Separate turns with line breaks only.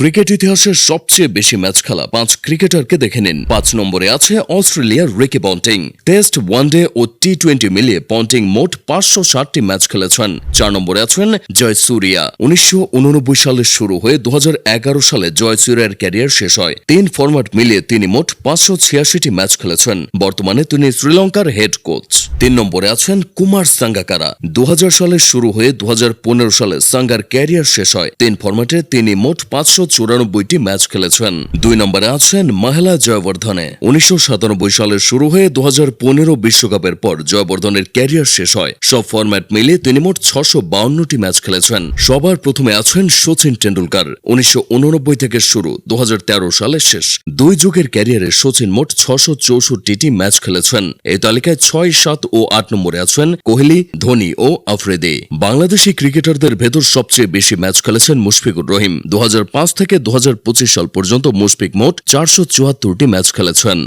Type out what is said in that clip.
Cricket ইতিহাসের সবচেয়ে বেশি ম্যাচ খেলা পাঁচ ক্রিকেটারকে দেখে নিন। পাঁচ নম্বরে আছে অস্ট্রেলিয়ার Ricky Ponting. Test one day ও টি টোয়েন্টি মিলিয়ে পন্টিং মোট পাঁচশো ষাটটি ম্যাচ খেলেছেন। চার নম্বরে আছেন জয় সুরিয়া উনিশশো সালে শুরু হয়ে দু সালে জয় সুরিয়ার ক্যারিয়ার শেষ হয়। তিন ফরম্যাট মিলিয়ে তিনি মোট পাঁচশো ছিয়াশিটি ম্যাচ খেলেছেন। বর্তমানে তিনি শ্রীলঙ্কার হেড কোচ। তিন নম্বরে আছেন কুমার সাঙ্গাকারা। দু হাজার সালে শুরু হয়ে দু হাজার পনেরো সালে সাঙ্গার ক্যারিয়ার শেষ হয়। তিন ফরম্যাটে তিনি মোট পাঁচশো চুরানব্বইটি ম্যাচ খেলেছেন। দুই নম্বরে আছেন মহিলা জয়বর্ধনে। উনিশশো সালে শুরু হয়ে দু বিশ্বকাপের পর জয়বর্ধনের ক্যারিয়ার শেষ হয়। সব ফরম্যাট মিলিয়ে তিনি মোট ছশো বাউন্নটি ম্যাচ খেলেছেন। সবার প্রথমে আছেন সচিন টেন্ডুলকার উনিশশো থেকে শুরু দু সালে শেষ। দুই যুগের ক্যারিয়ারে সচিন মোট ছশো চৌষট্টিটি ম্যাচ খেলেছেন। এই তালিকায় ছয়, সাত ও আট নম্বরে আছেন কোহলি, ধোনি ও আফ্রেদি। বাংলাদেশি ক্রিকেটারদের ভেতর সবচেয়ে বেশি ম্যাচ খেলেছেন মুশফিকুর রহিম। দু হাজার পাঁচ থেকে দু হাজার পঁচিশ সাল পর্যন্ত মুশফিক মোট চারশো চুয়াত্তরটি ম্যাচ খেলেছেন।